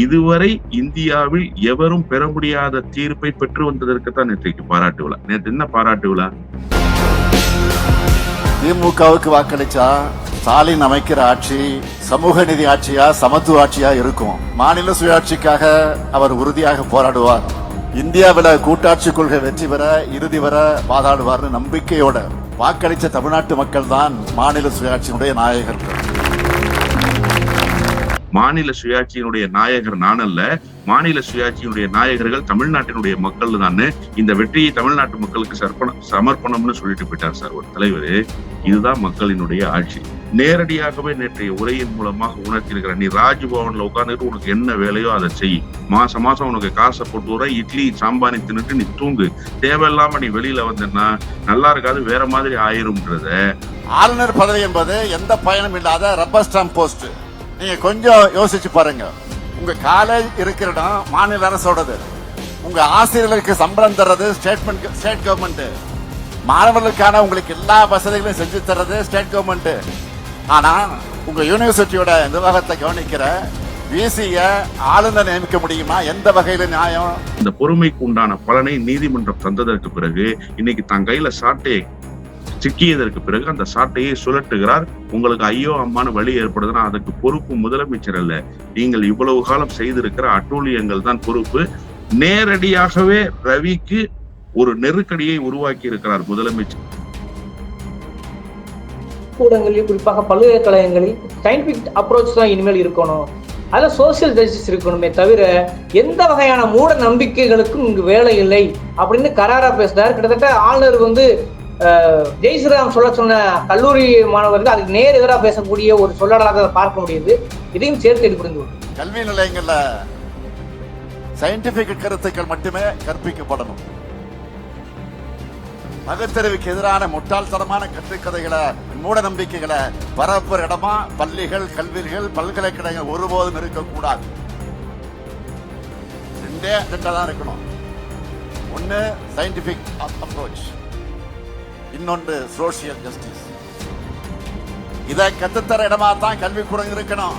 இதுவரை இந்தியாவில் எவரும் பெற முடியாத தீர்ப்பை பெற்று வந்ததற்கு தான் நேற்றைக்கு பாராட்டு விழா. நேற்று என்ன பாராட்டு விழா? திமுகவுக்கு வாக்களிச்சா ஸ்டாலின் அமைக்கிற ஆட்சி சமூக நிதி ஆட்சியா சமத்துவ ஆட்சியா இருக்கும். மாநில சுயாட்சிக்காக அவர் உறுதியாக போராடுவார். இந்தியாவில கூட்டாட்சி கொள்கை வெற்றி பெற இறுதி வர வாதாடுவார்னு நம்பிக்கையோட வாக்களிச்ச தமிழ்நாட்டு மக்கள் தான் மாநில சுயாட்சியினுடைய நாயகர்கள். மாநில சுயாட்சியினுடைய நாயகர் நான் அல்ல மாநில சுயாட்சியினுடைய நாயகர்கள் தமிழ்நாட்டினுடைய மக்கள் தான் இந்த வெற்றியை தமிழ்நாட்டு மக்களுக்கு சர்ப்பணம் சமர்ப்பணம்னு சொல்லிட்டு போயிட்டார் சார் ஒரு தலைவர். இதுதான் மக்களினுடைய ஆட்சி. நேரடியாகவே நேற்றைய உரையின் மூலமாக உணர்த்திருக்கிற நீ ராஜ்பவன்ல உட்காந்துட்டு உனக்கு என்ன வேலையோ அதை செய். மாசம் மாசம் உனக்கு காசை போட்டு வர இட்லி சாம்பானி தின்னுட்டு நீ தூங்கு. தேவையில்லாம நீ வெளியில வந்தேன்னா நல்லா இருக்காது வேற மாதிரி ஆயிரும்ன்றத. ஆளுநர் பதவி என்பது எந்த பயனும் இல்லாத ரப்பர் ஸ்டாம்ப் போஸ்ட் நீங்க கொஞ்சம் யோசிச்சு பாருங்க. உங்க காலேஜ் இருக்கிற இடம் மாநில அரசோடது. உங்க ஆசிரியர்களுக்கு சம்பளம் தர்றது ஸ்டேட்மெண்ட் ஸ்டேட் கவர்மெண்ட் மாணவர்களுக்கான உங்களுக்கு எல்லா வசதிகளையும் செஞ்சு தர்றது ஸ்டேட் கவர்மெண்ட் ஆனா உங்க யூனிவர்சிட்டியோட நிர்வாகத்தை கவனிக்கிற விசிய ஆளுநர் நியமிக்க முடியுமா? எந்த வகையில நியாயம்? இந்த பொறுமைக்கு உண்டான பலனை நீதிமன்றம் தந்ததற்கு பிறகு இன்னைக்கு தன் கையில சாட்டையை சிக்கியதற்கு பிறகு அந்த சாட்டையை சுழட்டுகிறார் உங்களுக்கு ஐயோ அம்மானு வழி ஏற்படுதுன்னா அதுக்கு பொறுப்பு முதலமைச்சர் அல்ல. நீங்கள் இவ்வளவு காலம் செய்திருக்கிற அட்டூழியங்கள் தான் பொறுப்பு. நேரடியாகவே ரவிக்கு ஒரு நெருக்கடியை உருவாக்கி இருக்கிறார் முதலமைச்சர். கூடங்களில் குறிப்பாக பல்கலைக்கழகங்களில் சயின்டிபிக் அப்ரோச் தான் இனிமேல் இருக்கணும். அதில் சோசியல் ஜஸ்டிஸ் இருக்கணுமே தவிர எந்த வகையான மூட நம்பிக்கைகளுக்கும் இங்கு வேலை இல்லை அப்படின்னு கராரா பேசுறாரு. கிட்டத்தட்ட ஆளுநர் வந்து ஜெய் ஸ்ரீராம் சொல்ல சொன்ன கல்லூரி மாணவர்கள் அதுக்கு நேர் எதிராக பேசக்கூடிய ஒரு சொல்லலாக அதை பார்க்க முடியுது. இதையும் சேர்த்து இது புரிந்து கல்வி நிலையங்கள்ல சயின்டிபிக் கருத்துக்கள் மட்டுமே கற்பிக்கப்படணும். மகத்தறிவுக்கு எதிரான முட்டாள்தனமான கட்டுக்கதைகளை மூட நம்பிக்கைகளை பரப்புற இடமா பள்ளிகள் கல்விகள் பல்கலைக்கழகங்கள் ஒருபோதும் இருக்கக்கூடாது. ரெண்டே ரெண்டா தான் இருக்கணும். ஒன்று சயின்டிபிக் அப்ரோச் இன்னொன்று சோசியல் ஜஸ்டிஸ் இதை கத்துத்தர இடமா தான் கல்விக்கூடம் இருக்கணும்.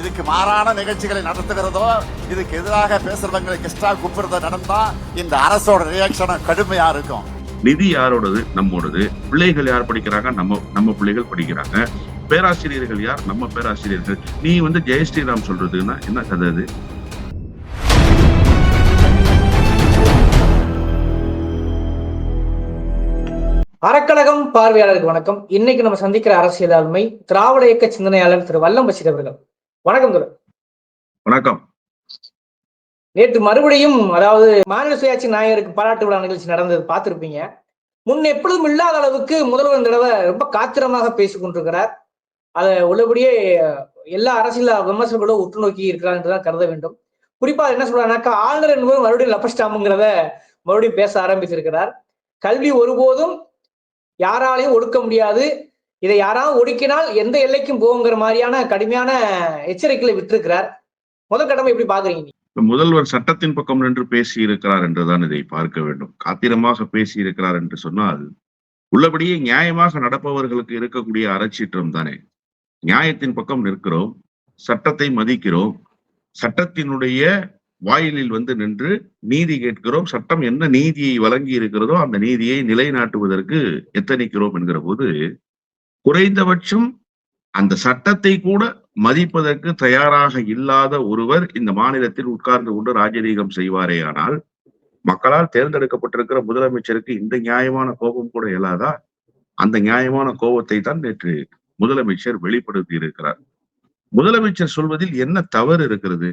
இதுக்கு மாறான நிகழ்ச்சிகளை நடத்துகிறதோ இதுக்கு எதிராக பேசுறவங்களுக்கு எக்ஸ்ட்ரா கூப்பிடுறதோ நடந்தா இந்த அரசோட ரியாக்ஷனும் கடுமையா இருக்கும். நிதி யாரோடது? நம்மோடது. பிள்ளைகள் யார் படிக்கிறாங்க? நம்ம நம்ம பிள்ளைகள் படிக்கிறாங்க. பேராசிரியர்கள் யார்? நம்ம பேராசிரியர்கள். நீ வந்து ஜெயஸ்ரீராம் சொல்றதுன்னா என்ன கதை அது? அறக்கழகம் பார்வையாளருக்கு வணக்கம். இன்னைக்கு நம்ம சந்திக்கிற அரசியல் ஆளுமை திராவிட இயக்க சிந்தனையாளர் திரு வல்லம் பஷீர் அவர்கள். வணக்கம் திரு வணக்கம். நேற்று மறுபடியும் அதாவது மாநில சுயாட்சி நாயகருக்கு பாராட்டு விழா நிகழ்ச்சி நடந்தது பார்த்திருப்பீங்க. முன் எப்பொழுதும் இல்லாத அளவுக்கு முதல்வர் இந்த தடவை ரொம்ப காத்திரமாக பேசிக் கொண்டிருக்கிறார். அதை உள்ளபடியே எல்லா அரசியல் விமர்சனங்களும் உற்று நோக்கி இருக்கிறார் என்றுதான் கருத வேண்டும். குறிப்பா என்ன சொல்றாருனாக்கா ஆளுநர் என்பவர் மறுபடியும் லப்பஸ்டாமுங்கிறத மறுபடியும் பேச ஆரம்பிச்சிருக்கிறார் கல்வி ஒருபோதும் யாராலையும் ஒடுக்க முடியாது. இதை யாராவது ஒடுக்கினால் எந்த எல்லைக்கும் போகுங்கிற மாதிரியான கடுமையான எச்சரிக்கைகளை விட்டிருக்கிறார். முதல் கடமை எப்படி பாக்குறீங்க முதல்வர் சட்டத்தின் பக்கம் நின்று பேசி இருக்கிறார் என்றுதான் இதை பார்க்க வேண்டும். காத்திரமாக பேசி இருக்கிறார் என்று சொன்னால் உள்ளபடியே நியாயமாக நடப்பவர்களுக்கு இருக்கக்கூடிய அறச்சீற்றம் தானே. நியாயத்தின் பக்கம் நிற்கிறோம் சட்டத்தை மதிக்கிறோம் சட்டத்தினுடைய வாயிலில் வந்து நின்று நீதி கேட்கிறோம் சட்டம் என்ன நீதியை வழங்கி இருக்கிறதோ அந்த நீதியை நிலைநாட்டுவதற்கு எத்தனிக்கிறோம் என்கிற போது குறைந்தபட்சம் அந்த சட்டத்தை கூட மதிப்பதற்கு தயாராக இல்லாத ஒருவர் இந்த மாநிலத்தில் உட்கார்ந்து கொண்டு ராஜரீகம் செய்வாரேயானால் மக்களால் தேர்ந்தெடுக்கப்பட்டிருக்கிற முதலமைச்சருக்கு இந்த நியாயமான கோபம் கூட இயலாதா? அந்த நியாயமான கோபத்தை தான் நேற்று முதலமைச்சர் வெளிப்படுத்தி இருக்கிறார். முதலமைச்சர் சொல்வதில் என்ன தவறு இருக்கிறது?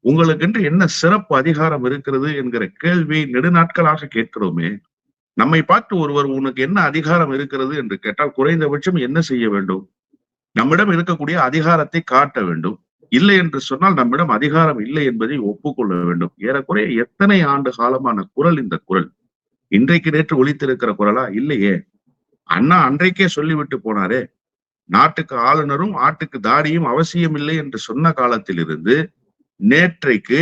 உங்களுக்கென்று என்ன சிறப்பு அதிகாரம் இருக்கிறது என்கிற கேள்வியை நெடுநாட்களாக கேட்கிறோமே. நம்மை பார்த்து ஒருவர் உனக்கு என்ன அதிகாரம் இருக்கிறது என்று கேட்டால் குறைந்தபட்சம் என்ன செய்ய வேண்டும்? நம்மிடம் இருக்கக்கூடிய அதிகாரத்தை காட்ட வேண்டும். இல்லை என்று சொன்னால் நம்மிடம் அதிகாரம் இல்லை என்பதை ஒப்புக்கொள்ள வேண்டும். ஏறக்குறைய எத்தனை ஆண்டு காலமான குரல் இந்த குரல்? இன்றைக்கு நேற்று ஒழித்திருக்கிற குரலா? இல்லையே. அண்ணா அன்றைக்கே சொல்லிவிட்டு போனாரே. நாட்டுக்கு ஆளுநரும் ஆட்டுக்கு தாடியும் அவசியம் இல்லை என்று சொன்ன காலத்திலிருந்து நேற்றைக்கு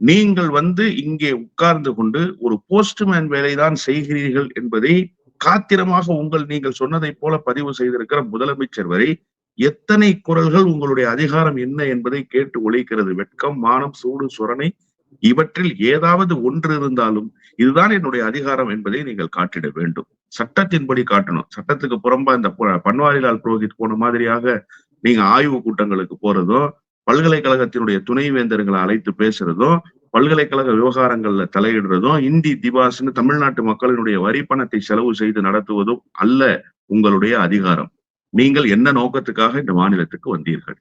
நீங்கள் வந்து இங்கே உட்கார்ந்து கொண்டு ஒரு போஸ்ட்மேன் வேலைதான் செய்கிறீர்கள் என்பதை காத்திரமாக உங்கள் நீங்கள் சொன்னதை போல பதிவு செய்திருக்கிற முதலமைச்சர் வரை எத்தனை குரல்கள் உங்களுடைய அதிகாரம் என்ன என்பதை கேட்டு ஒழிக்கிறது வெட்கம் மானம் சூடு சுரணை இவற்றில் ஏதாவது ஒன்று இருந்தாலும் இதுதான் என்னுடைய அதிகாரம் என்பதை நீங்கள் காட்டிட வேண்டும். சட்டத்தின்படி காட்டணும். சட்டத்துக்கு புறம்பா இந்த பன்வாரிலால் புரோஹித் போன மாதிரியாக நீங்க ஆய்வு கூட்டங்களுக்கு போறதும் பல்கலைக்கழகத்தினுடைய துணைவேந்தர்களை அழைத்து பேசுறதும் பல்கலைக்கழக விவகாரங்கள்ல தலையிடுறதும் இந்தி திவாஸ்னு தமிழ்நாட்டு மக்களினுடைய வரி பணத்தை செலவு செய்து நடத்துவதும் அல்ல உங்களுடைய அதிகாரம். நீங்கள் என்ன நோக்கத்துக்காக இந்த மாநிலத்துக்கு வந்தீர்கள்?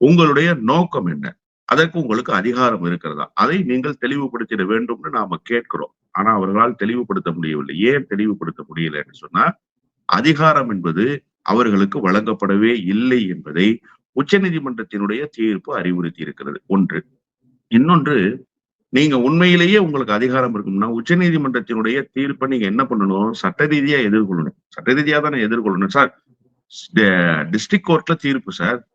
உங்களுடைய நோக்கம் என்ன? அதற்கு உங்களுக்கு அதிகாரம் இருக்கிறதா? அதை நீங்கள் தெளிவுபடுத்திட வேண்டும்னு நாம கேட்கிறோம். ஆனா அவர்களால் தெளிவுபடுத்த முடியவில்லை. ஏன் தெளிவுபடுத்த முடியலன்னு சொன்னா அதிகாரம் என்பது அவர்களுக்கு வழங்கப்படவே இல்லை என்பதை உச்சநீதிமன்றத்தினுடைய தீர்ப்பு அறிவுறுத்தி இருக்கிறது ஒன்று. இன்னொன்று நீங்க உண்மையிலேயே உங்களுக்கு அதிகாரம் இருக்கும்னா உச்சநீதிமன்றத்தினுடைய தீர்ப்பை நீங்க என்ன பண்ணணும்? சட்ட ரீதியா எதிர்கொள்ளணும். சட்ட ரீதியா தானே எதிர்கொள்ளணும் சார். டிஸ்ட்ரிக்ட் கோர்ட்ல தீர்ப்பு சார்.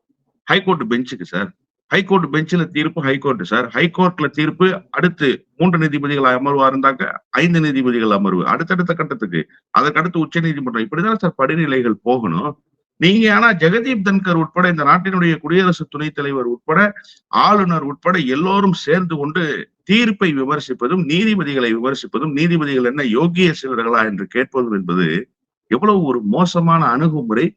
ஹைகோர்ட் பெஞ்சுக்கு சார். ஹைகோர்ட் பெஞ்சில் தீர்ப்பு ஹைகோர்ட் சார். ஹைகோர்ட்ல தீர்ப்பு அடுத்து மூன்று நீதிபதிகள் அமர்வா இருந்தாங்க ஐந்து நீதிபதிகள் அமர்வு. அடுத்தடுத்த கட்டத்துக்கு. அதற்கடுத்து உச்ச நீதிமன்றம் இப்படிதான் சார் படிநிலைகள் போகணும். நீங்க ஆனா ஜெகதீப் தன்கர் உட்பட இந்த நாட்டினுடைய குடியரசு துணைத் தலைவர் உட்பட ஆளுநர் உட்பட எல்லோரும் சேர்ந்து கொண்டு தீர்ப்பை விமர்சிப்பதும் நீதிபதிகளை விமர்சிப்பதும் நீதிபதிகள் என்ன யோகிய சிலர்களா என்று கேட்பதும் என்பது எவ்வளவு ஒரு மோசமான அணுகுமுறை.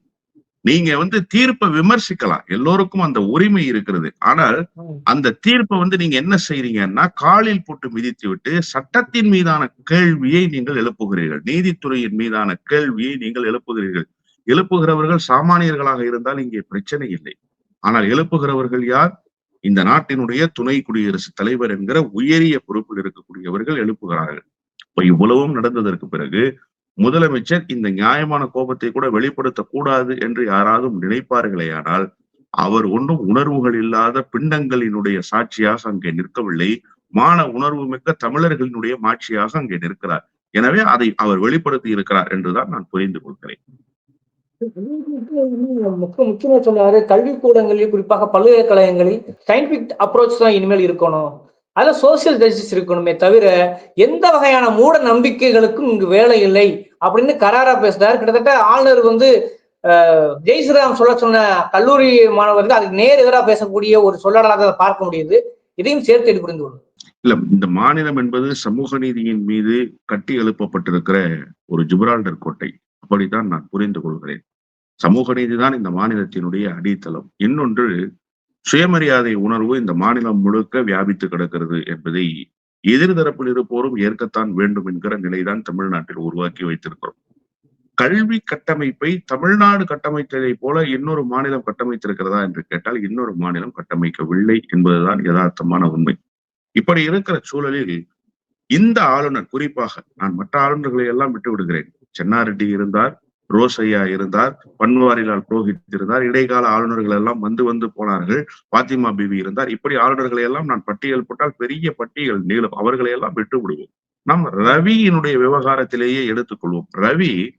நீங்க வந்து தீர்ப்பை விமர்சிக்கலாம். எல்லோருக்கும் அந்த உரிமை இருக்கிறது. ஆனால் அந்த தீர்ப்பை வந்து நீங்க என்ன செய்றீங்கன்னா காலில் போட்டு மிதித்து விட்டு சட்டத்தின் மீதான கேள்வியை நீங்கள் எழுப்புகிறீர்கள். நீதித்துறையின் மீதான கேள்வியை நீங்கள் எழுப்புகிறீர்கள். எழுப்புகிறவர்கள் சாமானியர்களாக இருந்தால் இங்கே பிரச்சனை இல்லை. ஆனால் எழுப்புகிறவர்கள் யார்? இந்த நாட்டினுடைய துணை குடியரசுத் தலைவர் என்கிற உயரிய பொறுப்பில் இருக்கக்கூடியவர்கள் எழுப்புகிறார்கள். இப்ப இவ்வளவும் நடந்ததற்கு பிறகு முதலமைச்சர் இந்த நியாயமான கோபத்தை கூட வெளிப்படுத்தக்கூடாது என்று யாராவது நினைப்பார்களேயானால் அவர் ஒன்றும் உணர்வுகள் இல்லாத பிண்டங்களினுடைய சாட்சியாக அங்கே நிற்கவில்லை. மான உணர்வு மிக்க தமிழர்களினுடைய மாட்சியாக அங்கே நிற்கிறார். எனவே அதை அவர் வெளிப்படுத்தி இருக்கிறார் என்றுதான் நான் புரிந்து கொள்கிறேன். முக்கிய முக்கியமா சொன்னாரு கல்விக்கூடங்களில் குறிப்பாக பல்கலைக்கழகங்களில் சயின்டிபிக் அப்ரோச் தான் இனிமேல் இருக்கணும். அதுல சோசியல் ஜஸ்டிஸ் இருக்கணுமே தவிர எந்த வகையான மூட நம்பிக்கைகளுக்கும் இங்கு வேலை இல்லை அப்படின்னு கராரா பேசுறாரு. கிட்டத்தட்ட ஆளுநர் வந்து ஜெய் ஸ்ரீராம் சொல்ல சொன்ன கல்லூரி மாணவர்கள் அதுக்கு நேர் எதிராக பேசக்கூடிய ஒரு சொல்லலாக பார்க்க முடியுது. இதையும் சேர்த்து எடுத்து புரிந்து கொள்ளும். இல்ல இந்த மாநிலம் என்பது சமூக நீதியின் மீது கட்டி எழுப்பப்பட்டிருக்கிற ஒரு ஜிப்ரால்டர் கோட்டை. அப்படித்தான் நான் புரிந்து கொள்கிறேன். சமூக நீதிதான் இந்த மாநிலத்தினுடைய அடித்தளம். இன்னொன்று சுயமரியாதை உணர்வு இந்த மாநிலம் முழுக்க வியாபித்து கிடக்கிறது என்பதை எதிர்தரப்பில் இருப்போரும் ஏற்கத்தான் வேண்டும் என்கிற நிலைதான் தமிழ்நாட்டில் உருவாக்கி வைத்திருக்கிறோம். கல்வி கட்டமைப்பை தமிழ்நாடு கட்டமைத்ததை போல இன்னொரு மாநிலம் கட்டமைத்திருக்கிறதா என்று கேட்டால் இன்னொரு மாநிலம் கட்டமைக்கவில்லை என்பதுதான் யதார்த்தமான உண்மை. இப்படி இருக்கிற சூழலில் இந்த ஆளுநர் குறிப்பாக நான் மற்ற ஆளுநர்களை எல்லாம் விட்டு விடுகிறேன் சென்னாரெட்டி இருந்தார் ரோசையா இருந்தார் பன்வாரிலால் புரோஹித் இருந்தார் இடைக்கால ஆளுநர்கள் எல்லாம் வந்து வந்து போனார்கள் பாத்திமா பிபி இருந்தார். இப்படி ஆளுநர்களை எல்லாம் நான் பட்டியல் போட்டால் பெரிய பட்டியல் நீளும். அவர்களை எல்லாம் விட்டு விடுவோம். நாம் ரவியினுடைய விவகாரத்திலேயே எடுத்துக்கொள்வோம். ரவி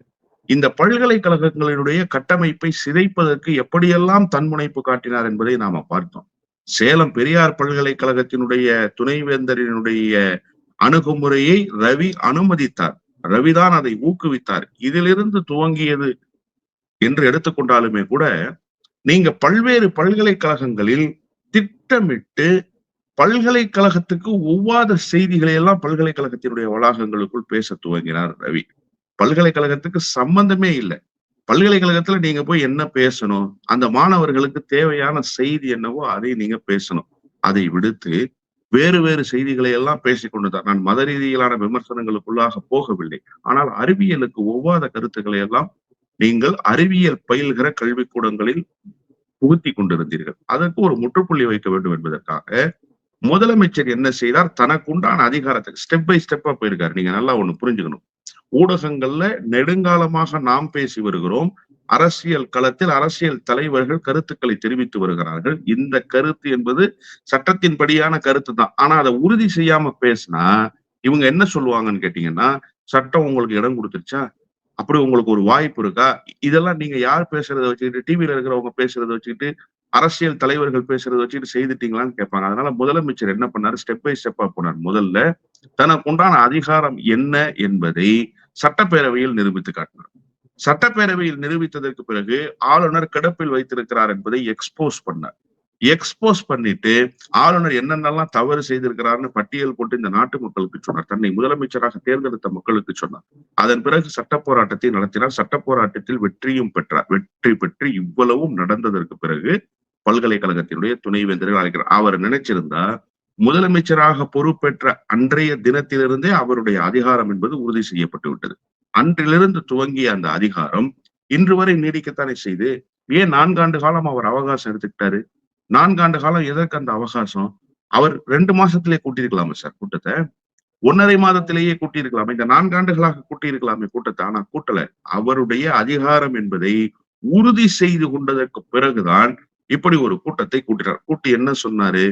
இந்த பல்கலைக்கழகங்களினுடைய கட்டமைப்பை சிதைப்பதற்கு எப்படியெல்லாம் தன்முனைப்பு காட்டினார் என்பதை நாம பார்த்தோம். சேலம் பெரியார் பல்கலைக்கழகத்தினுடைய துணைவேந்தரினுடைய அணுகுமுறையை ரவி அனுமதித்தார். ரவிதான் அதை ஊக்குவித்தார். இதிலிருந்து துவங்கியது என்று எடுத்துக்கொண்டாலுமே கூட நீங்க பல்வேறு பல்கலைக்கழகங்களில் திட்டமிட்டு பல்கலைக்கழகத்துக்கு ஒவ்வாத செய்திகளை எல்லாம் பல்கலைக்கழகத்தினுடைய வளாகங்களுக்குள் பேச துவங்கினார் ரவி. பல்கலைக்கழகத்துக்கு சம்பந்தமே இல்லை. பல்கலைக்கழகத்துல நீங்க போய் என்ன பேசணும் அந்த மாணவர்களுக்கு தேவையான செய்தி என்னவோ அதை நீங்க பேசணும். அதை விடுத்து வேறு வேறு செய்திகளை எல்லாம் பேசிக்கொண்டுதான். நான் மத ரீதியிலான விமர்சனங்களுக்குள்ளாக போகவில்லை. ஆனால் அறிவியலுக்கு ஒவ்வாத கருத்துக்களை எல்லாம் நீங்கள் அறிவியல் பயில்கிற கல்விக்கூடங்களில் புகுத்தி கொண்டிருந்தீர்கள். அதற்கு ஒரு முற்றுப்புள்ளி வைக்க வேண்டும் என்பதற்காக முதலமைச்சர் என்ன செய்தார்? தனக்குண்டான அதிகாரத்தை ஸ்டெப் பை ஸ்டெப்பா போயிருக்காரு. நீங்க நல்லா ஒண்ணு புரிஞ்சுக்கணும். ஊடகங்கள்ல நெடுங்காலமாக நாம் பேசி வருகிறோம். அரசியல் களத்தில் அரசியல் தலைவர்கள் கருத்துக்களை தெரிவித்து வருகிறார்கள். இந்த கருத்து என்பது சட்டத்தின்படியான கருத்து தான். ஆனா அதை உறுதி செய்யாம பேசினா இவங்க என்ன சொல்லுவாங்கன்னு கேட்டீங்கன்னா சட்டம் உங்களுக்கு இடம் கொடுத்துருச்சா? அப்படி உங்களுக்கு ஒரு வாய்ப்பு இருக்கா? இதெல்லாம் நீங்க யார் பேசுறதை வச்சுக்கிட்டு டிவியில இருக்கிறவங்க பேசுறதை வச்சுக்கிட்டு அரசியல் தலைவர்கள் பேசுறதை வச்சுக்கிட்டு செய்துட்டீங்களான்னு கேட்பாங்க. அதனால முதலமைச்சர் என்ன பண்ணாரு? ஸ்டெப் பை ஸ்டெப்பா போனார். முதல்ல தனக்கு உண்டான அதிகாரம் என்ன என்பதை சட்டப்பேரவையில் நிரூபித்து காட்டினார். சட்டப்பேரவையில் நிரூபித்ததற்கு பிறகு ஆளுநர் கிடப்பில் வைத்திருக்கிறார் என்பதை எக்ஸ்போஸ் பண்ணார். எக்ஸ்போஸ் பண்ணிட்டு ஆளுநர் என்னென்னலாம் தவறு செய்திருக்கிறார்னு பட்டியல் போட்டு இந்த நாட்டு மக்களுக்கு சொன்னார். தன்னை முதலமைச்சராக தேர்ந்தெடுத்த மக்களுக்கு சொன்னார். அதன் பிறகு சட்ட போராட்டத்தை நடத்தினார். சட்ட போராட்டத்தில் வெற்றியும் பெற்றார். வெற்றி பெற்று இவ்வளவும் நடந்ததற்கு பிறகு பல்கலைக்கழகத்தினுடைய துணைவேந்தர்கள் அழைக்கிறார். அவர் நினைச்சிருந்தா முதலமைச்சராக பொறுப்பேற்ற அன்றைய தினத்திலிருந்தே அவருடைய அதிகாரம் என்பது உறுதி செய்யப்பட்டு விட்டது. அன்றிலிருந்து துவங்கிய அந்த அதிகாரம் இன்று வரை நீடிக்கத்தானே செய்து ஏன் நான்காண்டு காலம் அவர் அவகாசம் எடுத்துக்கிட்டாரு? நான்காண்டு காலம் எதற்கு அந்த அவகாசம்? அவர் ரெண்டு மாசத்திலே கூட்டியிருக்கலாமே சார் கூட்டத்தை. ஒன்னரை மாதத்திலேயே கூட்டியிருக்கலாமே. இந்த நான்காண்டுகளாக கூட்டியிருக்கலாமே கூட்டத்தை. ஆனா கூட்டல. அவருடைய அதிகாரம் என்பதை உறுதி செய்து கொண்டதற்கு பிறகுதான் இப்படி ஒரு கூட்டத்தை கூட்டினார். கூட்டி என்ன சொன்னாரு?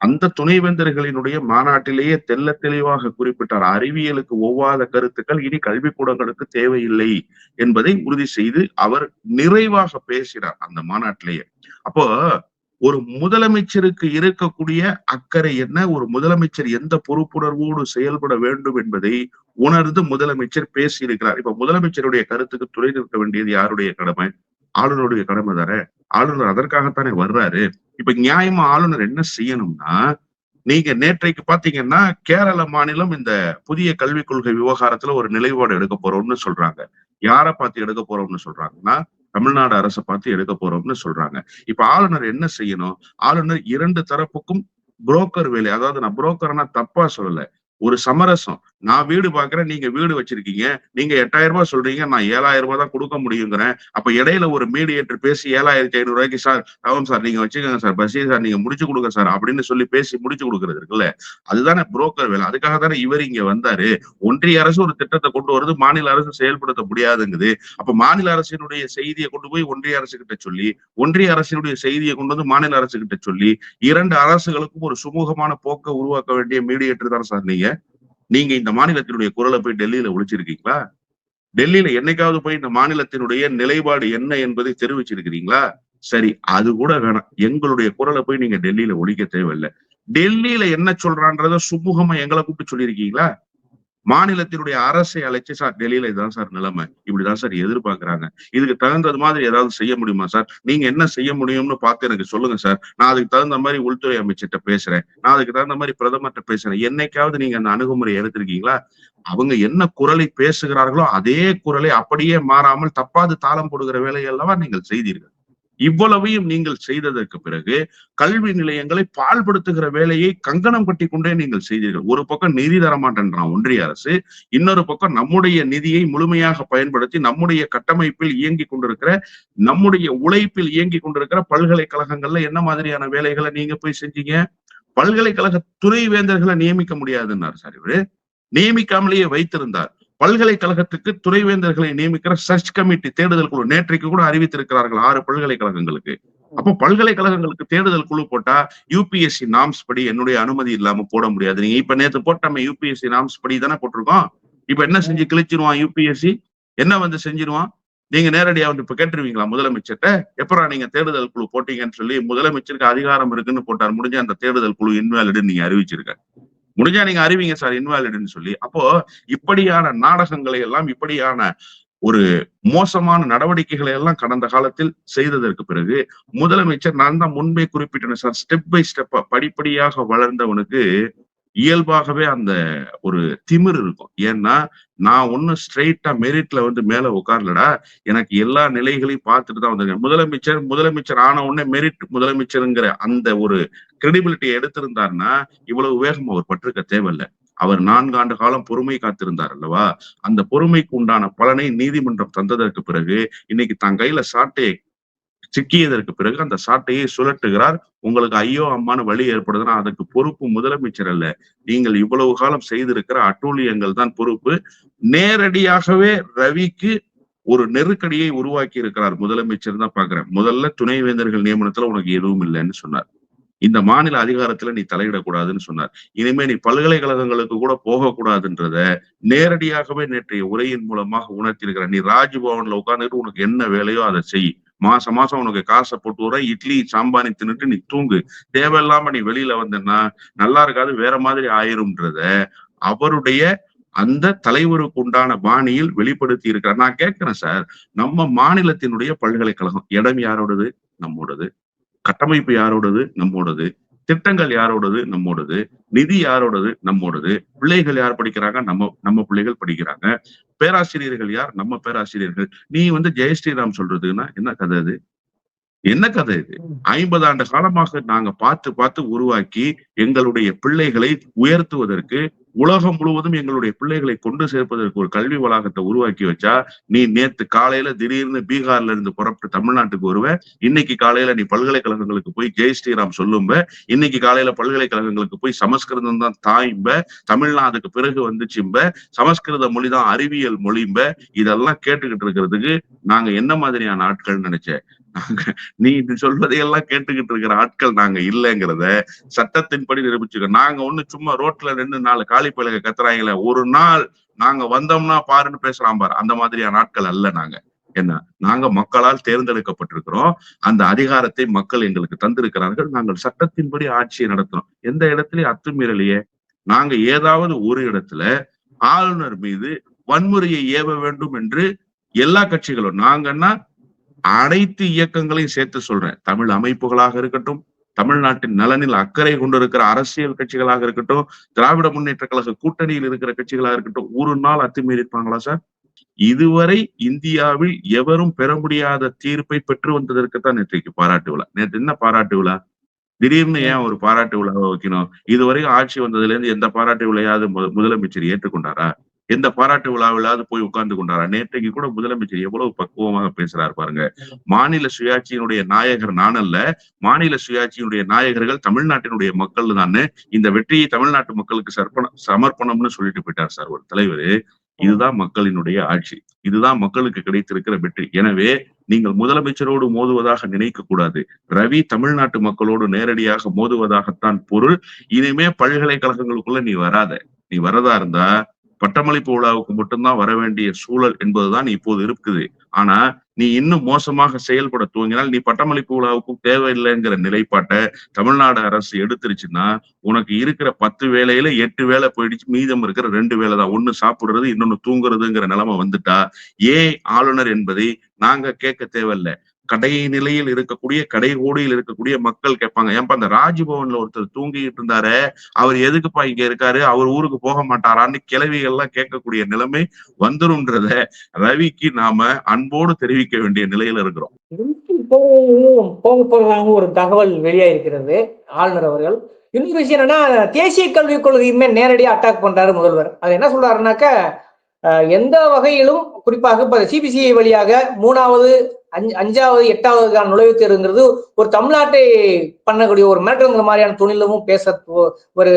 அந்த துணைவேந்தர்களினுடைய மாநாட்டிலேயே தெல்ல தெளிவாக குறிப்பிட்டார். அறிவியலுக்கு ஒவ்வாத கருத்துக்கள் இனி கல்விக்கூடங்களுக்கு தேவையில்லை என்பதை உறுதி செய்து அவர் நிறைவாக பேசினார் அந்த மாநாட்டிலேயே. அப்போ ஒரு முதலமைச்சருக்கு இருக்கக்கூடிய அக்கறை என்ன? ஒரு முதலமைச்சர் எந்த பொறுப்புணர்வோடு செயல்பட வேண்டும் என்பதை உணர்ந்து முதலமைச்சர் பேசியிருக்கிறார். இப்ப முதலமைச்சருடைய கருத்துக்கு துணை நிற்க வேண்டியது யாருடைய கடமை? ஆளுநருடைய கடமை தானே? ஆளுநர் அதற்காகத்தானே வர்றாரு. இப்ப நியாயமா ஆளுநர் என்ன செய்யணும்னா நீங்க நேற்றைக்கு பாத்தீங்கன்னா கேரள மாநிலம் இந்த புதிய கல்விக் கொள்கை விவகாரத்துல ஒரு நிலைப்பாடு எடுக்க போறோம்னு சொல்றாங்க. யாரை பார்த்து எடுக்க போறோம்னு சொல்றாங்கன்னா தமிழ்நாடு அரசை பார்த்து எடுக்க போறோம்னு சொல்றாங்க. இப்ப ஆளுநர் என்ன செய்யணும்? ஆளுநர் இரண்டு தரப்புக்கும் புரோக்கர் வேலை. அதாவது நான் புரோக்கர்னா தப்பா சொல்லல. ஒரு சமரசம். நான் வீடு பாக்குறேன் நீங்க வீடு வச்சிருக்கீங்க நீங்க எட்டாயிரம் ரூபாய் சொல்றீங்க நான் ஏழாயிரம் ரூபாய் தான் கொடுக்க முடியுங்கிறேன். அப்ப இடையில ஒரு மீடியேட்டர் பேசி ஏழாயிரத்தி ஐநூறு ரூபாய்க்கு சார் ஆகும் சார் நீங்க வச்சுக்கோங்க சார் பஸ் சார் நீங்க முடிச்சு கொடுங்க சார் அப்படின்னு சொல்லி பேசி முடிச்சு கொடுக்கறது இருக்குல்ல அதுதானே புரோக்கர் வேலை. அதுக்காக தானே இவர் இங்க வந்தாரு. ஒன்றிய அரசு ஒரு திட்டத்தை கொண்டு வருது மாநில அரசு செயல்படுத்த முடியாதுங்குது. அப்ப மாநில அரசினுடைய செய்தியை கொண்டு போய் ஒன்றிய அரசு கிட்ட சொல்லி ஒன்றிய அரசினுடைய செய்தியை கொண்டு வந்து மாநில அரசு கிட்ட சொல்லி இரண்டு அரசுகளுக்கும் ஒரு சுமூகமான போக்கை உருவாக்க வேண்டிய மீடியேட்டர் தான் சார் நீங்க? நீங்க இந்த மாநிலத்தினுடைய குரலை போய் டெல்லியில ஒழிச்சிருக்கீங்களா? டெல்லியில என்னைக்காவது போய் இந்த மாநிலத்தினுடைய நிலைப்பாடு என்ன என்பதை தெரிவிச்சிருக்கிறீங்களா? சரி அது கூட வேணாம். எங்களுடைய குரலை போய் நீங்க டெல்லியில ஒழிக்க தேவையில்லை. டெல்லியில என்ன சொல்றான்றத சுமூகமா எங்களை கூப்பிட்டு சொல்லியிருக்கீங்களா? மாநிலத்தினுடைய அரசை அழைச்சு சார் டெல்லியில இதுதான் சார் நிலைமை. இப்படிதான் சார் எதிர்பார்க்கிறாங்க. இதுக்கு தகுந்தது மாதிரி ஏதாவது செய்ய முடியுமா சார்? நீங்க என்ன செய்ய முடியும்னு பார்த்து எனக்கு சொல்லுங்க சார். நான் அதுக்கு தகுந்த மாதிரி உள்துறை அமைச்சர்கிட்ட பேசுறேன். நான் அதுக்கு தகுந்த மாதிரி பிரதமர்கிட்ட பேசுறேன். என்னைக்காவது நீங்க அந்த அணுகுமுறை எடுத்திருக்கீங்களா? அவங்க என்ன குரலை பேசுகிறார்களோ அதே குரலை அப்படியே மாறாமல் தப்பாது தாளம் போடுகிற வேலையெல்லாம் நீங்கள் செய்தீர்கள். இவ்வளவையும் நீங்கள் செய்ததற்கு பிறகு கல்வி நிலையங்களை பால்படுத்துகிற வேலையை கங்கணம் கட்டி கொண்டே நீங்கள் செய்தீர்கள். ஒரு பக்கம் நிதி தரமாட்டேன்றான் ஒன்றிய அரசு இன்னொரு பக்கம் நம்முடைய நிதியை முழுமையாக பயன்படுத்தி நம்முடைய கட்டமைப்பில் இயங்கி கொண்டிருக்கிற நம்முடைய உழைப்பில் இயங்கி கொண்டிருக்கிற பல்கலைக்கழகங்கள்ல என்ன மாதிரியான வேலைகளை நீங்க போய் செஞ்சீங்க? பல்கலைக்கழக துறை வேந்தர்களை நியமிக்க முடியாதுன்னார் சார் இவரு. நியமிக்காமலேயே வைத்திருந்தார். பல்கலைக்கழகத்துக்கு துறைவேந்தர்களை நியமிக்கிற சர்ச் கமிட்டி தேடுதல் குழு நேற்றைக்கு கூட அறிவித்திருக்கிறார்கள் ஆறு பல்கலைக்கழகங்களுக்கு. அப்போ பல்கலைக்கழகங்களுக்கு தேடுதல் குழு போட்டா யூபிஎஸ்சி நாம்ஸ் படி என்னுடைய அனுமதி இல்லாம போட முடியாது. நீங்க இப்ப நேத்து போட்டோமே யூபிஎஸ்சி நாம்ஸ் படி தானே போட்டிருக்கோம். இப்ப என்ன செஞ்சு கிழிச்சிருவான் யூபிஎஸ்சி என்ன வந்து செஞ்சிருவான்? நீங்க நேரடியா வந்து இப்ப கேட்டுருவீங்களா முதலமைச்சர்கிட்ட? எப்பரா நீங்க தேடுதல் குழு போட்டீங்கன்னு சொல்லி முதலமைச்சருக்கு அதிகாரம் இருக்குன்னு போட்டார். முடிஞ்ச அந்த தேடுதல் குழு இன்வாலிடு நீங்க அறிவிச்சிருக்க. முடிஞ்சா நீங்க அறிவிங்க சார் இன்வாலிடுன்னு சொல்லி. அப்போ இப்படியான நாடகங்களை எல்லாம் இப்படியான ஒரு மோசமான நடவடிக்கைகளை எல்லாம் கடந்த காலத்தில் செய்ததற்கு பிறகு முதலமைச்சர் நான் தான் முன்பே குறிப்பிட்டேன் சார் ஸ்டெப் பை ஸ்டெப்பா படிப்படியாக வளர்ந்தவனுக்கு இயல்பாகவே அந்த ஒரு திமிர் இருக்கும். ஏன்னா நான் ஒன்னும் ஸ்ட்ரெயிட்டா மெரிட்ல வந்து மேல உட்கார்லடா எனக்கு எல்லா நிலைகளையும் பார்த்துட்டு தான் வந்திருக்கேன். முதலமைச்சர் முதலமைச்சர் ஆன உடனே மெரிட் முதலமைச்சருங்கிற அந்த ஒரு கிரெடிபிலிட்டியை எடுத்திருந்தாருன்னா இவ்வளவு வேகம் அவர் பட்டிருக்க தேவையில்லை. அவர் நான்காண்டு காலம் பொறுமை காத்திருந்தார் அல்லவா? அந்த பொறுமைக்கு உண்டான பலனை நீதிமன்றம் தந்ததற்கு பிறகு இன்னைக்கு தன் கையில சாட்டையை சிக்கியதற்கு பிறகு அந்த சாட்டையை சுழட்டுகிறார் உங்களுக்கு ஐயோ அம்மானு வழி ஏற்படுதுன்னா அதற்கு பொறுப்பு முதலமைச்சர் அல்ல. நீங்கள் இவ்வளவு காலம் செய்திருக்கிற அட்டூழியங்கள் தான் பொறுப்பு. நேரடியாகவே ரவிக்கு ஒரு நெருக்கடியை உருவாக்கி இருக்கிறார் முதலமைச்சர் தான் பாக்குறேன் முதல்ல துணைவேந்தர்கள் நியமனத்துல உனக்கு எதுவும் இல்லைன்னு சொன்னார். இந்த மாநில அதிகாரத்துல நீ தலையிடக்கூடாதுன்னு சொன்னார். இனிமே நீ பல்கலைக்கழகங்களுக்கு கூட போகக்கூடாதுன்றத நேரடியாகவே நேற்றைய உரையின் மூலமாக உணர்த்தியிருக்கிற. நீ ராஜ்பவன்ல உட்கார்ந்துட்டு உனக்கு என்ன வேலையோ அதை செய். மாசம் மாசம் உனக்கு காசை போட்டு வர இட்லி சாம்பானி தின்னுட்டு நீ தூங்கு. தேவையில்லாம நீ வெளியில வந்தன்னா நல்லா இருக்காது வேற மாதிரி ஆயிரும்ன்றத அவருடைய அந்த தலைவருக்கு உண்டான பாணியில் வெளிப்படுத்தி இருக்கிறார். நான் கேட்கிறேன் சார் நம்ம மாநிலத்தினுடைய பல்கலைக்கழகம் இடம் யாரோடது? நம்மோடது. கட்டமைப்பு யாரோடது? நம்மோடது. திட்டங்கள் யாரோடது? நம்மோடது. நிதி யாரோடது? நம்மோடது. பிள்ளைகள் யார் படிக்கிறாங்க? நம்ம நம்ம பிள்ளைகள் படிக்கிறாங்க. பேராசிரியர்கள் யார்? நம்ம பேராசிரியர்கள். நீ வந்து ஜெயஸ்ரீராம் சொல்றதுன்னா என்ன கதை அது? என்ன கதை இது? ஐம்பது ஆண்டு காலமாக நாங்க பார்த்து பார்த்து உருவாக்கி எங்களுடைய பிள்ளைகளை உயர்த்துவதற்கு உலகம் முழுவதும் எங்களுடைய பிள்ளைகளை கொண்டு சேர்ப்பதற்கு ஒரு கல்வி வளாகத்தை உருவாக்கி வச்சா நீ நேத்து காலையில திடீர்னு பீகார்ல இருந்து புறப்பட்டு தமிழ்நாட்டுக்கு வருவ இன்னைக்கு காலையில நீ பல்கலைக்கழகங்களுக்கு போய் ஜெய் ஸ்ரீராம் சொல்லும்ப இன்னைக்கு காலையில பல்கலைக்கழகங்களுக்கு போய் சமஸ்கிருதம் தான் தாயும்ப தமிழ்நாடுக்கு பிறகு வந்துச்சும்ப சமஸ்கிருத மொழி தான் அறிவியல் மொழிம்ப இதெல்லாம் கேட்டுக்கிட்டு இருக்கிறதுக்கு நாங்க என்ன மாதிரியான ஆட்கள் நினைச்சேன் நீ இது சொல்வதையெல்லாம் கேட்டுக்கிட்டு இருக்கிற ஆட்கள் நாங்க இல்லைங்கிறத சட்டத்தின்படி நிரூபிச்சுக்க நாங்க ஒண்ணு சும்மா ரோட்ல ரெண்டு நாலு காலி பழக கத்துறாங்களே ஒரு நாள் நாங்க வந்தோம்னா பாருன்னு பேசலாம் பாரு. அந்த மாதிரியான ஆட்கள் அல்ல நாங்க. என்ன? நாங்க மக்களால் தேர்ந்தெடுக்கப்பட்டிருக்கிறோம். அந்த அதிகாரத்தை மக்கள் எங்களுக்கு தந்திருக்கிறார்கள். நாங்கள் சட்டத்தின்படி ஆட்சியை நடத்துறோம். எந்த இடத்துலயும் அத்துமீறலையே. நாங்க ஏதாவது ஒரு இடத்துல ஆளுநர் மீது வன்முறையை ஏவ வேண்டும் என்று எல்லா கட்சிகளும். நாங்கன்னா அனைத்து இயக்கங்களையும் சேர்த்து சொல்றேன். தமிழ் அமைப்புகளாக இருக்கட்டும் தமிழ்நாட்டின் நலனில் அக்கறை கொண்டிருக்கிற அரசியல் கட்சிகளாக இருக்கட்டும் திராவிட முன்னேற்ற கழக கூட்டணியில் இருக்கிற கட்சிகளாக இருக்கட்டும் ஒரு நாள் அத்துமீறி இருப்பாங்களா சார்? இதுவரை இந்தியாவில் எவரும் பெற முடியாத தீர்ப்பை பெற்று வந்ததற்குத்தான் நேற்றைக்கு பாராட்டு விழா. நேற்று என்ன பாராட்டு விழா? திடீர்னு ஏன் ஒரு பாராட்டு விழாவை வைக்கணும்? இதுவரைக்கும் ஆட்சி வந்ததுல இருந்து எந்த பாராட்டு விழையாவது முதலமைச்சர் ஏற்றுக்கொண்டாரா? எந்த பாராட்டு விழாவிலாவது போய் உட்கார்ந்து கொண்டாரா? நேற்றைக்கு கூட முதலமைச்சர் எவ்வளவு பக்குவமாக பேசுறாரு பாருங்க. மாநில சுயாட்சியினுடைய நாயகர் நான் அல்ல. மாநில சுயாட்சியினுடைய நாயகர்கள் தமிழ்நாட்டினுடைய மக்கள் தானே இந்த வெற்றியை தமிழ்நாட்டு மக்களுக்கு சர்ப்பணம் சமர்ப்பணம்னு சொல்லிட்டு போயிட்டார் சார் ஒரு தலைவர். இதுதான் மக்களினுடைய ஆட்சி. இதுதான் மக்களுக்கு கிடைத்திருக்கிற வெற்றி. எனவே நீங்கள் முதலமைச்சரோடு மோதுவதாக நினைக்க கூடாது. ரவி தமிழ்நாட்டு மக்களோடு நேரடியாக மோதுவதாகத்தான் பொருள். இனிமே பல்கலைக்கழகங்களுக்குள்ள நீ வராத. நீ வரதா இருந்தா பட்டமளிப்பு விழாவுக்கு மட்டும்தான் வர வேண்டிய சூழல் என்பதுதான் இப்போது இருக்குது. ஆனா நீ இன்னும் மோசமாக செயல்பட துவங்கினால் நீ பட்டமளிப்பு விழாவுக்கும் தேவையில்லைங்கிற நிலைப்பாட்டை தமிழ்நாடு அரசு எடுத்துருச்சுன்னா உனக்கு இருக்கிற பத்து வேலையில எட்டு வேலை போயிடுச்சு மீதம் இருக்கிற ரெண்டு வேலை தான். ஒன்னு சாப்பிடுறது இன்னொன்னு தூங்குறதுங்கிற நிலைமை வந்துட்டா ஏன் ஆளுநர் என்பதை நாங்க கேட்க தேவையில்ல. கடை நிலையில் இருக்கக்கூடிய கடை கோடியில் இருக்கக்கூடிய மக்கள் கேட்பாங்க. ஏன்பா அந்த ராஜ்பவன்ல ஒருத்தர் தூங்கிட்டு இருந்தாரு அவர் எதுக்குப்பா இங்க இருக்காரு? அவர் ஊருக்கு போக மாட்டாரான்னு கிளவிகள்லாம் கேட்கக்கூடிய நிலைமை வந்துரும்ன்றத ரவிக்கு நாம அன்போடு தெரிவிக்க வேண்டிய நிலையில இருக்கிறோம். போக போறதாக ஒரு தகவல் வெளியாயிருக்கிறது ஆளுநர் அவர்கள். இன்னொரு விஷயம் என்னன்னா தேசிய கல்விக் கொள்கையுமே நேரடியாக அட்டாக் பண்றாரு முதல்வர். அது என்ன சொல்றாருனாக்க எந்த வகையிலும் குறிப்பாக இப்போ சிபிசிஐ வழியாக மூணாவது அஞ்சு அஞ்சாவது எட்டாவதுக்கான நுழைவுத் தேர்வுங்கிறது ஒரு தமிழ்நாட்டை பண்ணக்கூடிய ஒரு மிரட்டுங்கிற மாதிரியான துணிலமும் பேச ஒரு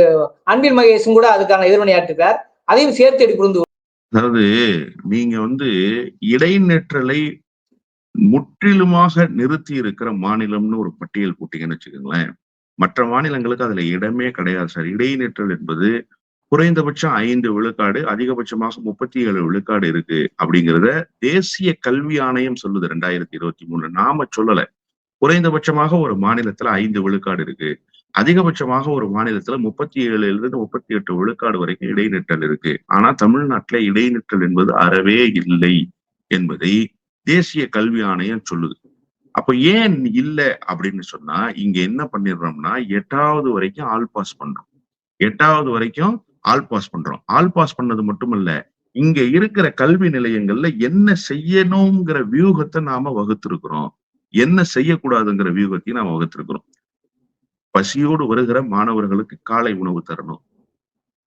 அன்பில் மகேஷும் கூட அதுக்கான எதிர்வினையாற்றுக்கார் அதையும் சேர்த்து எடுத்து அதாவது நீங்க வந்து இடைநிற்றலை முற்றிலுமாக நிறுத்தி இருக்கிற மாநிலம்னு ஒரு பட்டியல் போட்டீங்கன்னு வச்சுக்கோங்களேன். மற்ற மாநிலங்களுக்கு அதுல இடமே கிடையாது சார். இடைநிற்றல் என்பது குறைந்தபட்சம் ஐந்து விழுக்காடு அதிகபட்சமாக முப்பத்தி ஏழு விழுக்காடு இருக்கு அப்படிங்கிறத தேசிய கல்வி ஆணையம் சொல்லுது ரெண்டாயிரத்தி இருபத்தி மூணு நாம சொல்லல. குறைந்தபட்சமாக ஒரு மாநிலத்துல ஐந்து விழுக்காடு இருக்கு. அதிகபட்சமாக ஒரு மாநிலத்துல முப்பத்தி ஏழுல இருந்து முப்பத்தி எட்டு விழுக்காடு வரைக்கும் இடைநிற்றல் இருக்கு. ஆனா தமிழ்நாட்டுல இடைநிற்றல் என்பது அறவே இல்லை என்பதை தேசிய கல்வி ஆணையம் சொல்லுது. அப்ப ஏன் இல்லை அப்படின்னு சொன்னா இங்க என்ன பண்ணிடுறோம்னா எட்டாவது வரைக்கும் ஆல் பாஸ் பண்றோம். எட்டாவது வரைக்கும் ஆல் பாஸ் பண்றோம். ஆல் பாஸ் பண்ணது மட்டுமல்ல இங்க இருக்கிற கல்வி நிலையங்கள்ல என்ன செய்யணுங்கிற வியூகத்தை நாம வகுத்திருக்கிறோம். என்ன செய்யக்கூடாதுங்கிற வியூகத்தையும் நாம வகுத்திருக்கிறோம். பசியோடு வருகிற மாணவர்களுக்கு காலை உணவு தரணும்.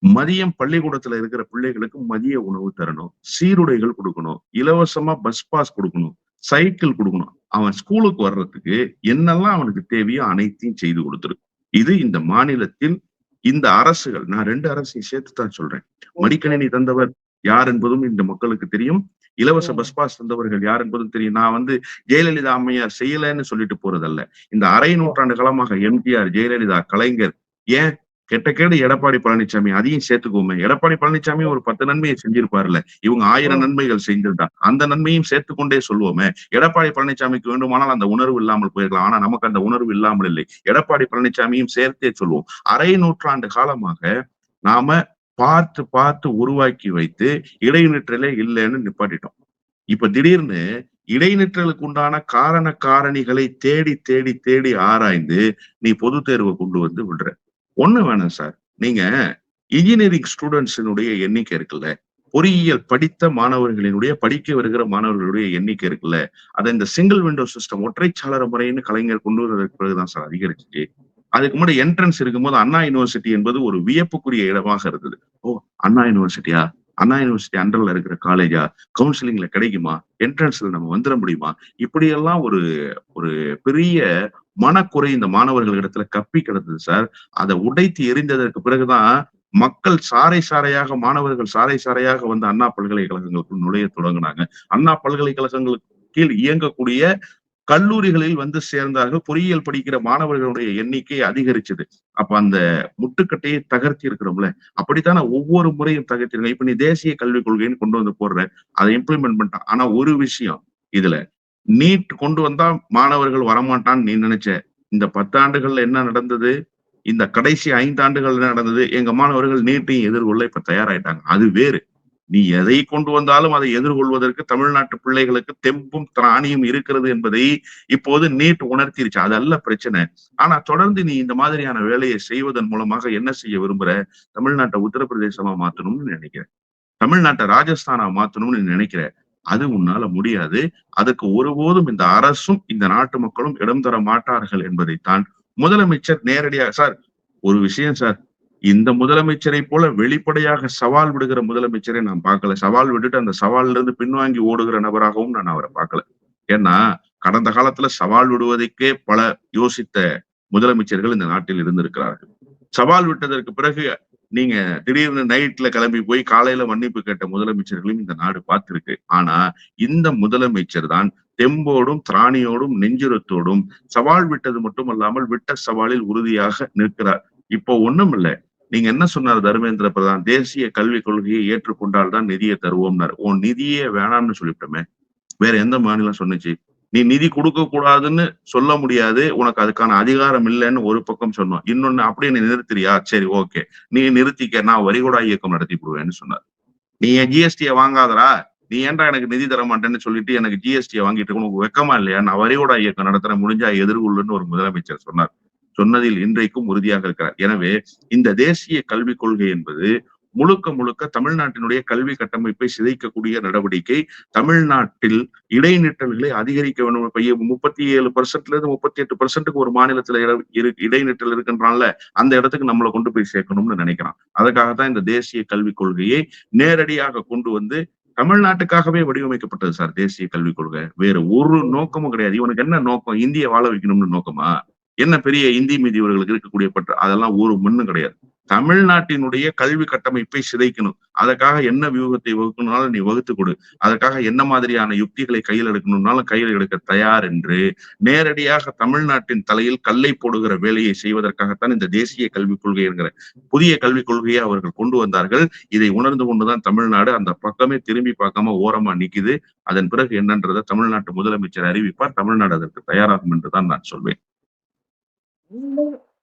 மதியம் பள்ளிக்கூடத்துல இருக்கிற பிள்ளைகளுக்கு மதிய உணவு தரணும். சீருடைகள் கொடுக்கணும். இலவசமா பஸ் பாஸ் கொடுக்கணும். சைக்கிள் கொடுக்கணும். அவன் ஸ்கூலுக்கு வர்றதுக்கு என்னெல்லாம் அவனுக்கு தேவையோ அனைத்தையும் செய்து கொடுத்துரு. இது இந்த மாநிலத்தில் இந்த அரசுகள் நான் ரெண்டு அரசையும் சேர்த்து தான் சொல்றேன். மடிக்கணினி தந்தவர் யார் என்பதும் இந்த மக்களுக்கு தெரியும். இலவச பஸ் பாஸ் தந்தவர்கள் யார் என்பதும் தெரியும். நான் வந்து ஜெயலலிதா அம்மையார் செய்யலைன்னு சொல்லிட்டு போறதல்ல. இந்த அரை நூற்றாண்டு காலமாக எம்ஜிஆர் ஜெயலலிதா கலைஞர் ஏன் கெட்ட கேடு எடப்பாடி பழனிசாமி அதையும் சேர்த்துக்கோமே. எடப்பாடி பழனிசாமி ஒரு பத்து நன்மையை செஞ்சிருப்பாருல்ல. இவங்க ஆயிரம் நன்மைகள் செஞ்சிருந்தா அந்த நன்மையும் சேர்த்துக்கொண்டே சொல்லுவோமே. எடப்பாடி பழனிசாமிக்கு வேண்டுமானால் அந்த உணர்வு இல்லாமல் போயிருக்கலாம். ஆனா நமக்கு அந்த உணர்வு இல்லாமல் இல்லை. எடப்பாடி பழனிசாமியும் சேர்த்தே சொல்லுவோம். அரை நூற்றாண்டு காலமாக நாம பார்த்து பார்த்து உருவாக்கி வைத்து இடைநிற்றலே இல்லைன்னு நிப்பாட்டிட்டோம். இப்ப திடீர்னு இடைநிற்றலுக்கு உண்டான காரண காரணிகளை தேடி தேடி தேடி ஆராய்ந்து நீ பொது தேர்வை கொண்டு வந்து விடுற. ஒண்ணு வேணாம் சார். நீங்க இன்ஜினியரிங் ஸ்டூடெண்ட்ஸினுடைய எண்ணிக்கை இருக்குல்ல. பொறியியல் படித்த மாணவர்களினுடைய படிக்க வருகிற மாணவர்களுடைய எண்ணிக்கை இருக்குல்ல. அதை இந்த சிங்கிள் விண்டோ சிஸ்டம் ஒற்றைச்சாளர முறைன்னு கலைஞர் கொண்டு வருவதற்கு பிறகுதான் சார் அதிகரிச்சிச்சு. அதுக்கு முன்னாடி என்ட்ரன்ஸ் இருக்கும்போது அண்ணா யூனிவர்சிட்டி என்பது ஒரு வியப்புக்குரிய இடமாக இருந்தது. ஓ அண்ணா யூனிவர்சிட்டியா அண்ணா யூனிவர்சிட்டி அண்டர்ல இருக்கிற காலேஜா கவுன்சிலிங்ல கிடைக்குமா? என்ட்ரன்ஸ்ல நம்ம வந்துட முடியுமா? இப்படியெல்லாம் ஒரு ஒரு பெரிய மனக்குறை இந்த மாணவர்களிடத்துல கப்பி கிடந்தது சார் அதை உடைத்து எரிந்ததற்கு பிறகுதான் மக்கள் சாறை சாறையாக மாணவர்கள் சாறை சாறையாக வந்து அண்ணா பல்கலைக்கழகங்களுக்கு நுழைய தொடங்கினாங்க. அண்ணா பல்கலைக்கழகங்களுக்கு கீழ் இயங்கக்கூடிய கல்லூரிகளில் வந்து சேர்ந்தார்கள். பொறியியல் படிக்கிற மாணவர்களுடைய எண்ணிக்கை அதிகரிச்சது. அப்ப அந்த முட்டுக்கட்டையை தகர்த்தி இருக்கிறோம்ல அப்படித்தானே ஒவ்வொரு முறையும் தகர்த்திருங்க இப்ப நீ தேசிய கல்விக் கொள்கைன்னு கொண்டு வந்து போடுற அதை இம்ப்ளிமெண்ட் பண்ணிட்டான் ஆனா ஒரு விஷயம் இதுல நீட் கொண்டு வந்தா மாணவர்கள் வரமாட்டான்னு நீ நினைச்ச இந்த பத்தாண்டுகள்ல என்ன நடந்தது? இந்த கடைசி ஐந்து ஆண்டுகள் என்ன நடந்தது? எங்க மாணவர்கள் நீட்டையும் எதிர்கொள்ள இப்ப தயாராயிட்டாங்க. அது வேறு. நீ எதை கொண்டு வந்தாலும் அதை எதிர்கொள்வதற்கு தமிழ்நாட்டு பிள்ளைகளுக்கு தெம்பும் திராணியும் இருக்கிறது என்பதை இப்போது நீட் உணர்த்திருச்சு. அதல்ல பிரச்சனை. ஆனா தொடர்ந்து நீ இந்த மாதிரியான வேலையை செய்வதன் மூலமாக என்ன செய்ய விரும்புற? தமிழ்நாட்டை உத்தரப்பிரதேசமா மாத்தணும்னு நினைக்கிற. தமிழ்நாட்டை ராஜஸ்தானா மாத்தணும்னு நினைக்கிற. அது உன்னால முடியாது. அதுக்கு ஒருபோதும் இந்த அரசும் இந்த நாட்டு மக்களும் இடம் தர மாட்டார்கள் என்பதைத்தான் முதலமைச்சர் நேரடியாக சார் ஒரு விஷயம் சார். இந்த முதலமைச்சரை போல வெளிப்படையாக சவால் விடுகிற முதலமைச்சரை நான் பார்க்கல. சவால் விட்டுட்டு அந்த சவால்ல இருந்து பின்வாங்கி ஓடுகிற நபராகவும் நான் அவரை பார்க்கல. ஏன்னா கடந்த காலத்துல சவால் விடுவதற்கே பல யோசித்த முதலமைச்சர்கள் இந்த நாட்டில் இருந்திருக்கிறார்கள். சவால் விட்டதற்கு பிறகு நீங்க திடீர்னு நைட்ல கிளம்பி போய் காலையில மன்னிப்பு கேட்ட முதலமைச்சர்களையும் இந்த நாடு பார்த்திருக்கு. ஆனா இந்த முதலமைச்சர் தான் தெம்போடும் திராணியோடும் நெஞ்சுரத்தோடும் சவால் விட்டது மட்டுமல்லாமல் விட்ட சவாலில் உறுதியாக நிற்கிறார். இப்போ ஒண்ணும் இல்லை நீங்க என்ன சொன்னார் தர்மேந்திர பிரதான்? தேசிய கல்விக் கொள்கையை ஏற்றுக்கொண்டால் தான் நிதியை தருவோம்னாரு. உன் நிதியே வேணாம்னு சொல்லிவிட்டோமே. வேற எந்த மாநிலம் சொன்னுச்சு? நீ நிதி கொடுக்க கூடாதுன்னு சொல்ல முடியாது. உனக்கு அதுக்கான அதிகாரம் இல்லைன்னு ஒரு பக்கம் சொன்னோம். இன்னொன்னு அப்படியே நீ நிறுத்துறியா? சரி ஓகே. நீ நிறுத்திக்க நான் வரிகூடா இயக்கம் நடத்தி விடுவேன்னு சொன்னார். நீ என் ஜிஎஸ்டியை வாங்காதடா. நீ ஏன்டா எனக்கு நிதி தர மாட்டேன்னு சொல்லிட்டு எனக்கு ஜிஎஸ்டியை வாங்கிட்டு உனக்கு வெக்கமா இல்லையா? நான் வரிகூடா இயக்கம் நடத்துறேன். முடிஞ்சா எதிர்கொள்ளுன்னு ஒரு முதலமைச்சர் சொன்னார். சொன்னதில் இன்றைக்கும் உறுதியாக இருக்கிறார். எனவே இந்த தேசிய கல்விக் கொள்கை என்பது முழுக்க முழுக்க தமிழ்நாட்டினுடைய கல்வி கட்டமைப்பை சிதைக்கக்கூடிய நடவடிக்கை. தமிழ்நாட்டில் இடைநிற்றல்களை அதிகரிக்க வேண்டும். இப்ப முப்பத்தி ஏழு பர்சன்ட்ல இருந்து முப்பத்தி எட்டு பர்சன்ட்டுக்கு ஒரு மாநிலத்துல இட- இரு- இடைநிற்றல் இருக்கின்றான்ல அந்த இடத்துக்கு நம்மளை கொண்டு போய் சேர்க்கணும்னு நினைக்கிறான். அதுக்காகத்தான் இந்த தேசிய கல்விக் கொள்கையை நேரடியாக கொண்டு வந்து தமிழ்நாட்டுக்காகவே வடிவமைக்கப்பட்டது சார் தேசிய கல்விக் கொள்கை. வேற ஒரு நோக்கமும் கிடையாது. இவனுக்கு என்ன நோக்கம்? இந்திய வாழ வைக்கணும்னு நோக்கமா? என்ன பெரிய இந்தி மீதி இவர்களுக்கு இருக்கக்கூடிய பற்று? அதெல்லாம் ஒரு மண்ணும் கிடையாது. தமிழ்நாட்டினுடைய கல்வி கட்டமைப்பை சிதைக்கணும். அதற்காக என்ன வியூகத்தை வகுக்கணும்னாலும் நீ வகுத்து கொடு. அதற்காக என்ன மாதிரியான யுக்திகளை கையில் எடுக்கணும்னாலும் கையில் எடுக்க தயார் என்று நேரடியாக தமிழ்நாட்டின் தலையில் கல்லை போடுகிற வேலையை செய்வதற்காகத்தான் இந்த தேசிய கல்விக் கொள்கை என்கிற புதிய கல்விக் கொள்கையை அவர்கள் கொண்டு வந்தார்கள். இதை உணர்ந்து கொண்டுதான் தமிழ்நாடு அந்த பக்கமே திரும்பி பார்க்காம ஓரமா நிக்குது. அதன் பிறகு என்னன்றதை தமிழ்நாட்டு முதலமைச்சர் அறிவிப்பார். தமிழ்நாடு அதற்கு தயாராகும் என்றுதான் நான் சொல்வேன்.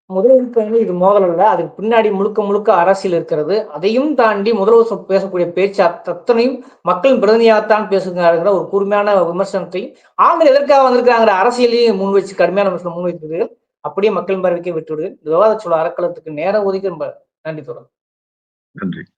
முதலமைச்சர் இது மோதல் அல்ல அதுக்கு பின்னாடி முழுக்க முழுக்க அரசியல் இருக்கிறது. அதையும் தாண்டி முதல்வர் பேசக்கூடிய பேச்சு அத்தனையும் மக்களின் பிரதிநிதியாகத்தான் பேசுகிறார்கள் ஒரு கூர்மையான விமர்சனத்தையும் ஆண்கள் எதற்காக வந்திருக்காங்கிற அரசியலையும் முன் வச்சு கடுமையான விமர்சனம் முன் வைக்கிறீர்கள் அப்படியே மக்களின் பார்வைக்கே விட்டுவிடுது. இந்த விவாத சொல்ல அறக்கலத்துக்கு நேரம் ஒதுக்கி ரொம்ப நன்றி தொடரும் நன்றி.